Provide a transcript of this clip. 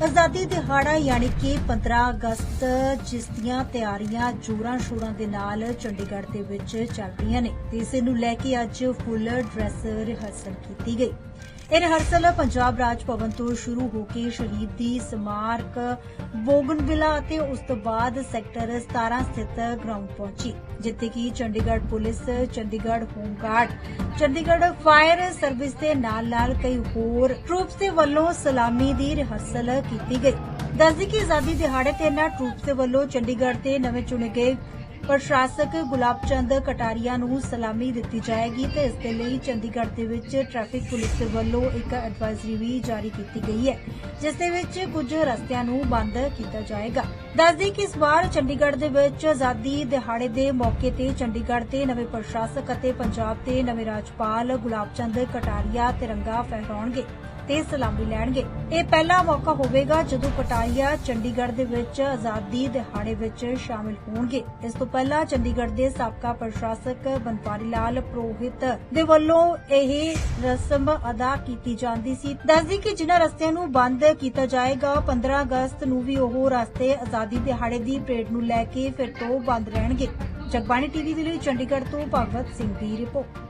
ਆਜ਼ਾਦੀ ਦਿਹਾੜਾ ਯਾਨੀ ਕਿ 15 ਅਗਸਤ ਜਿਸ ਦੀਆਂ ਤਿਆਰੀਆਂ ਜੋਰਾਂ ਸ਼ੋਰਾਂ ਦੇ ਨਾਲ ਚੰਡੀਗੜ੍ਹ ਦੇ ਵਿੱਚ ਚੱਲ ਰਹੀਆਂ ਨੇ ਤੇ ਇਸ ਨੂੰ ਲੈ ਕੇ ਅੱਜ ਫੁੱਲ ਡਰੈਸ ਰਿਹਰਸਲ ਕੀਤੀ ਗਈ ਇਹ ਰਿਹਰਸਲ ਪੰਜਾਬ ਰਾਜ ਭਵਨ ਤੋਂ ਸ਼ੁਰੂ ਹੋ ਕੇ ਸ਼ਹੀਦ ਦੀ ਸਮਾਰਕ ਬੋਗਨਵਿਲਾ ਅਤੇ ਉਸ ਤੋਂ ਬਾਅਦ ਸੈਕਟਰ 17 ਸਥਿਤ ਗਰਾਊਂਡ ਪਹੁੰਚੀ, ਜਿੱਥੇ ਕਿ Chandigarh police, Chandigarh home guard Chandigarh fire service ਦੇ ਨਾਲ-ਨਾਲ ਕਈ ਹੋਰ ਟਰੂਪਸ ਦੇ ਵੱਲੋਂ ਸਲਾਮੀ ਦੀ ਰਿਹਰਸਲ ਕੀਤੀ ਗਈ। ਦੱਸਦੀ ਕਿ ਆਜ਼ਾਦੀ ਦਿਹਾੜੇ ਤੇ ਇਹਨਾਂ ਟਰੂਪਸ ਦੇ ਵੱਲੋਂ ਚੰਡੀਗੜ੍ਹ ਦੇ ਨਵੇਂ ਚੁਣੇ ਗਏ ਪ੍ਰਸ਼ਾਸਕ ਗੁਲਾਬ ਚੰਦ ਕਟਾਰੀਆ ਨੂੰ ਸਲਾਮੀ ਦਿੱਤੀ ਜਾਏਗੀ ਤੇ ਇਸ ਦੇ ਲਈ ਚੰਡੀਗੜ੍ਹ ਦੇ ਵਿੱਚ ਟ੍ਰੈਫਿਕ ਪੁਲਿਸ ਦੇ ਵੱਲੋਂ ਇੱਕ ਐਡਵਾਈਜ਼ਰੀ ਵੀ ਜਾਰੀ ਕੀਤੀ ਗਈ ਹੈ, ਜਿਸ ਦੇ ਵਿੱਚ ਕੁਝ ਰਸਤਿਆਂ ਨੂੰ ਬੰਦ ਕੀਤਾ ਜਾਏਗਾ। ਦੱਸਦੀ ਕਿ ਇਸ ਵਾਰ ਚੰਡੀਗੜ੍ਹ ਦੇ ਵਿੱਚ ਆਜ਼ਾਦੀ ਦਿਹਾੜੇ ਦੇ ਮੌਕੇ ਤੇ ਚੰਡੀਗੜ੍ਹ ਦੇ ਨਵੇਂ ਪ੍ਰਸ਼ਾਸਕ ਅਤੇ ਪੰਜਾਬ ਦੇ ਨਵੇਂ ਰਾਜਪਾਲ ਗੁਲਾਬ ਚੰਦ, ਕਟਾਰੀਆ, ਤਿਰੰਗਾ ਫਹਿਰਾਉਣਗੇ ਤੇ ਸਲਾਮੀ ਲੈਣਗੇ। ਇਹ ਪਹਿਲਾ ਮੌਕਾ ਹੋਵੇਗਾ ਜਦੋਂ ਕਟਾਰੀਆ ਚੰਡੀਗੜ੍ਹ ਦੇ ਵਿੱਚ ਆਜ਼ਾਦੀ ਦਿਹਾੜੇ ਵਿੱਚ ਸ਼ਾਮਿਲ ਹੋਣਗੇ। ਇਸ ਤੋਂ ਪਹਿਲਾਂ ਚੰਡੀਗੜ੍ਹ ਦੇ ਸਾਬਕਾ ਪ੍ਰਸ਼ਾਸਕ ਬਨਵਾਰੀ ਲਾਲ ਪ੍ਰੋਹਿਤ ਦੇ ਵੱਲੋਂ ਇਹ ਰਸਮ ਅਦਾ ਕੀਤੀ ਜਾਂਦੀ ਸੀ। ਦੱਸਦੀ ਕਿ ਜਿਨ੍ਹਾਂ ਰਸਤਿਆਂ ਨੂੰ ਬੰਦ ਕੀਤਾ ਜਾਏਗਾ 15 ਅਗਸਤ ਨੂੰ ਵੀ ਉਹ ਰਸਤੇ ਆਜ਼ਾਦੀ ਦਿਹਾੜੇ ਦੀ ਪਰੇਡ ਨੂੰ ਲੈ ਕੇ ਫਿਰ ਤੋਂ ਬੰਦ ਰਹਿਣਗੇ। ਜਗਬਾਣੀ ਟੀਵੀ ਦੇ ਲਈ ਚੰਡੀਗੜ੍ਹ ਤੋਂ ਭਗਵਤ ਸਿੰਘ ਦੀ ਰਿਪੋਰਟ।